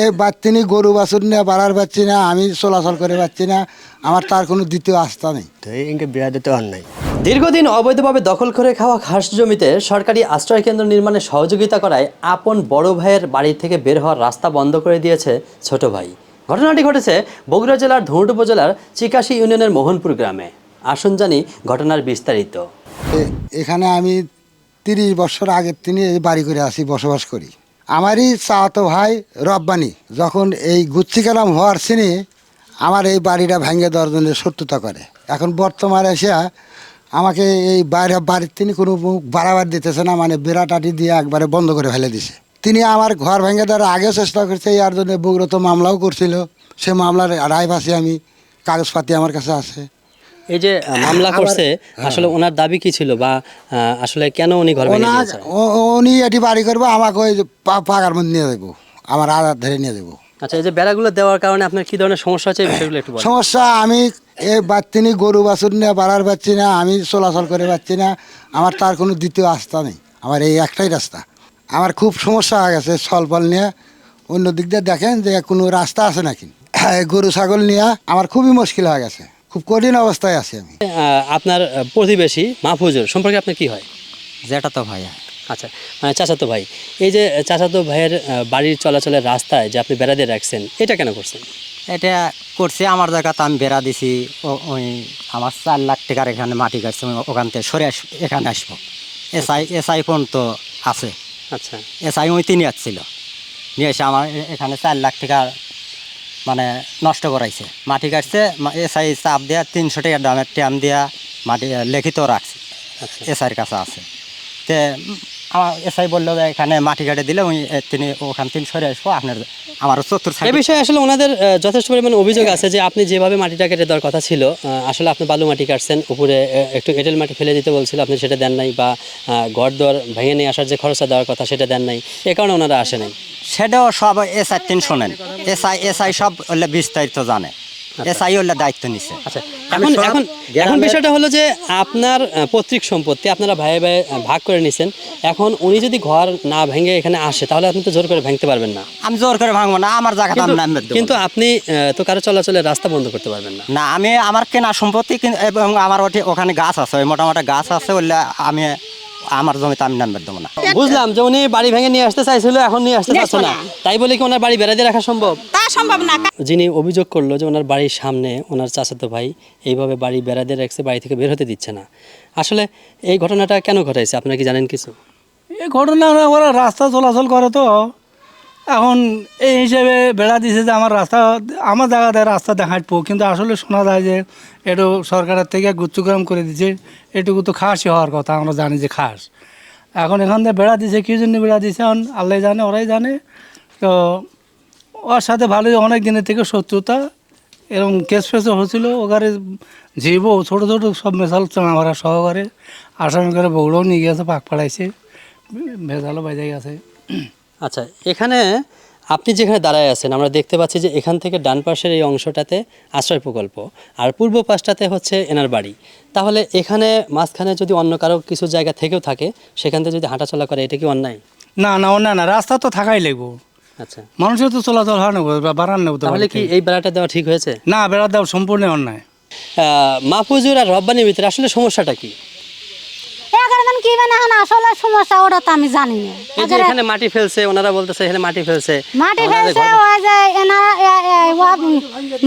এ বাচ্চিনি গরু বাছুর নিয়ে বাড়ার পাচ্ছি না আমি চলাচল করে পাচ্ছি না আমার তার কোনো দ্বিতীয় আস্থা নেই। তো ইনকে বিয়া দিতে আর নাই। দীর্ঘদিন অবৈধভাবে দখল করে খাওয়া ঘাস জমিতে সরকারি আশ্রয় কেন্দ্র নির্মাণে সহযোগিতা করায় আপন বড় ভাইয়ের বাড়ি থেকে বের হওয়ার রাস্তা বন্ধ করে দিয়েছে ছোট ভাই। ঘটনাটি ঘটেছে বগুড়া জেলার ধুঁট উপজেলার চিকাশি ইউনিয়নের মোহনপুর গ্রামে। আসুন জানি ঘটনার বিস্তারিত। এখানে আমি তিরিশ বছর আগের তিনি এই বাড়ি করে আসি বসবাস করি। আমারই চাওয়াতো ভাই রব্বানি, যখন এই গুচ্ছি কালাম হওয়ার সিনে আমার এই বাড়িটা ভেঙে দেওয়ার জন্য শত্রুতা করে। এখন বর্তমানে এসে আমাকে এই বাইরে বাড়ির তিনি কোনো বাড়াবার দিতেছে না মানে বেড়াটাটি দিয়ে একবারে বন্ধ করে ফেলে দিছে। তিনি আমার ঘর ভেঙে দেওয়ার আগেও চেষ্টা করছে, ইয়ার জন্য বগুড়া তো মামলাও করছিল। সে মামলার রায় আমি, কাগজপাতি আমার কাছে আছে। এই যে মামলা করছে আসলে ওনার দাবি কি ছিল বা আসলে কেন উনি ঘর ওনার উনি এটি বাড়ি করব আমাকে ওই পাকার মধ্যে নিয়ে দেবো আমার আধার ধরে নিয়ে দেবো আচ্ছা এই যে বেড়াগুলো দেওয়ার কারণে আপনার কি ধরনের সমস্যা হচ্ছে বিষয়গুলো একটু সমস্যা আমি এ বাচ্চিনি গরু বাছুর নিয়ে বাড়ার পাচ্ছি না আমি চলাচল করে পাচ্ছি না আমার তার কোনো দ্বিতীয় রাস্তা নেই আমার এই একটাই রাস্তা। আমার খুব সমস্যা হয়ে গেছে ফল নিয়ে অন্য দিক দিয়ে দেখেন যে কোনো রাস্তা আছে নাকি? গরু ছাগল নিয়ে আমার খুবই মুশকিল হয়ে গেছে। খুব কঠিন অবস্থায় আছি আমি। আপনার প্রতিবেশী মাহফুজুর সম্পর্কে আপনার কি হয়? যেটা তো ভাই। আচ্ছা মানে চাচাতো ভাই। এই যে চাচাতো ভাইয়ের বাড়ির চলাচলের রাস্তায় যে আপনি বেড়া দিয়ে রাখছেন এটা কেন করছেন? এটা করছে আমার জায়গাতে আমি বেড়া দিছি ও- ওই আমার চার লাখ টাকার এখানে মাটি কাটছে ওখান থেকে সরে আস এখানে আসব। এসআই এসআই ফোন তো আছে। আচ্ছা। এসআই ওই তিনি আসছিল নিয়ে এসে আমার এখানে চার লাখ টাকার মানে নষ্ট করাইছে। মাটি কাটছে এসআই চাপ দেওয়া তিনশো টাকা দামের ট্যাম দেওয়া মাটি লিখিত রাখছে। আচ্ছা। এসআইয়ের কাছে আছে। তে আমার এসআই বলল যে এখানে মাটি কাটে দিলে এ, তিনি ওখান থেকে সরে আসব আপনার আমার চতুর্থ এ বিষয়ে আসলে ওনাদের যথেষ্ট পরিমাণ অভিযোগ আছে যে আপনি যেভাবে মাটিটা কেটে দেওয়ার কথা ছিল আসলে আপনি বালু মাটি কাটছেন উপরে একটু এঁটেল মাটি ফেলে দিতে বলছিল আপনি সেটা দেন নাই বা ঘর দর ভেঙে নিয়ে আসার যে খরচা দেওয়ার কথা সেটা দেন নাই এ কারণে ওনারা আসেনি সেটাও সব এসআই তিন শোনেন এসআই এসআই সব হলে বিস্তারিত জানে। এসআই হলে দায়িত্ব নিছে। আচ্ছা এখন এখন এখন বিষয়টা হলো যে আপনার পৈতৃক সম্পত্তি আপনারা ভাই ভাই ভাগ করে নিছেন। এখন উনি যদি ঘর না ভেঙে এখানে আসে তাহলে আপনি তো জোর করে ভাঙতে পারবেন না। আমি জোর করে ভাঙবো না আমার জায়গাটা আমি কিন্তু- নামবে কিন্তু আপনি তো কারও চলাচলের রাস্তা বন্ধ করতে পারবেন না। না আমি আমার কেনা সম্পত্তি এবং আমার ওটি- ওখানে গাছ আছে ওই মোটামুটি গাছ আছে বললে আমি আমার জমিতে আমি নামবে দেবো না। বুঝলাম যে উনি বাড়ি ভেঙে নিয়ে আসতে চাইছিল এখন নিয়ে আসতে চাচ্ছে না। তাই বলে কি ওনার বাড়ি বেড়া দিয়ে রাখা সম্ভব? তা সম্ভব না যিনি অভিযোগ করল যে ওনার বাড়ির সামনে ওনার চাচাতো ভাই এইভাবে বাড়ি বেড়া দিয়ে রাখছে বাড়ি থেকে বের হতে দিচ্ছে না। আসলে এই ঘটনাটা কেন ঘটাইছে? আপনার কি জানেন কিছু? এই ঘটনা ওরা রাস্তা চলাচল করে তো। এখন এই হিসেবে বেড়া দিছে যে আমার রাস্তা, আমার জায়গাতে রাস্তা দেখাটবো কিন্তু আসলে শোনা যায় যে একটু সরকারের থেকে গুচ্ছগ্রাম করে দিছে। এটুকু তো খাসই হওয়ার কথা, আমরা জানি যে খাস। এখন এখান থেকে বেড়া দিছে, কী জন্য বেড়া দিছে? এখন আল্লাহ জানে, ওরাই জানে। তো ওর সাথে ভালোই অনেক দিনের থেকে শত্রুতা। এরকম কেস ফেসও হয়েছিল, ওখানে জীব ছোটো ছোটো সব মেশাল চাঙাভাড়া সহকারে আসামি করে বগুড়াও নিয়ে গেছে পাক পাড়াইছে। ভেজালও বাজে গেছে। আচ্ছা এখানে আপনি যেখানে দাঁড়ায় আছেন আমরা দেখতে পাচ্ছি যে এখান থেকে ডান পাশের এই অংশটাতে আশ্রয় প্রকল্প আর পূর্ব পাশটাতে হচ্ছে এনার বাড়ি। তাহলে এখানে মাঝখানে যদি অন্য কারও কিছু জায়গা থেকেও থাকে সেখান থেকে যদি হাঁটাচলা করে এটা কি অন্যায়? না না না না রাস্তা তো থাকাই লাগবো। আচ্ছা। মানুষের তো চলাচল হয় না বা বাড়ান নেব তাহলে কি এই বেড়াটা দেওয়া ঠিক হয়েছে? না বেড়া দেওয়া সম্পূর্ণ অন্যায়। মাহফুজুর আর রব্বানির ভিতরে আসলে সমস্যাটা কি এখন কি মানে এখন আসলে সমস্যা ওটা তো আমি জানি না। এই যে এখানে মাটি ফেলছে ওনারা বলতেছে এখানে মাটি ফেলছে। মাটি ফেলছে ওই যে এনারা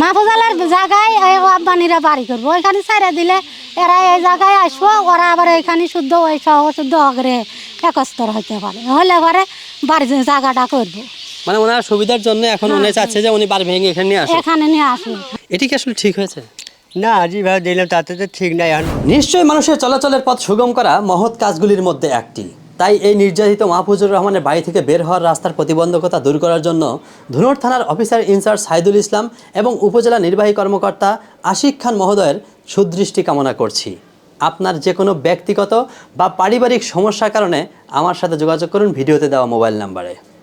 মাহফুজালের জায়গায় এই ওয়াব্বানিরা বাড়ি করব। ওইখানে দিলে এরা এই জায়গায় আসব ওরা আবার এইখানে শুদ্ধ ওই সহ শুদ্ধ অগ্রে একস্তর হইতে পারে। হলে পরে বাড়ি জায়গাটা করব। মানে ওনার সুবিধার জন্য এখন উনি চাচ্ছে যে উনি বাড়ি ভেঙে এখানে নিয়ে এখানে নিয়ে আসবে এটি কি আসলে ঠিক হয়েছে? না যেভাবে দিলাম তাতে তো ঠিক নাই এখন। নিশ্চয়ই মানুষের চলাচলের পথ সুগম করা মহৎ কাজগুলির মধ্যে একটি। তাই এই নির্যাতিত মাহফুজুর রহমানের বাড়ি থেকে বের হওয়ার রাস্তার প্রতিবন্ধকতা দূর করার জন্য ধুনট থানার অফিসার ইনচার্জ সাইদুল ইসলাম এবং উপজেলা নির্বাহী কর্মকর্তা আশিক খান মহোদয়ের সুদৃষ্টি কামনা করছি। আপনার যে কোনো ব্যক্তিগত বা পারিবারিক সমস্যার কারণে আমার সাথে যোগাযোগ করুন ভিডিওতে দেওয়া মোবাইল নাম্বারে।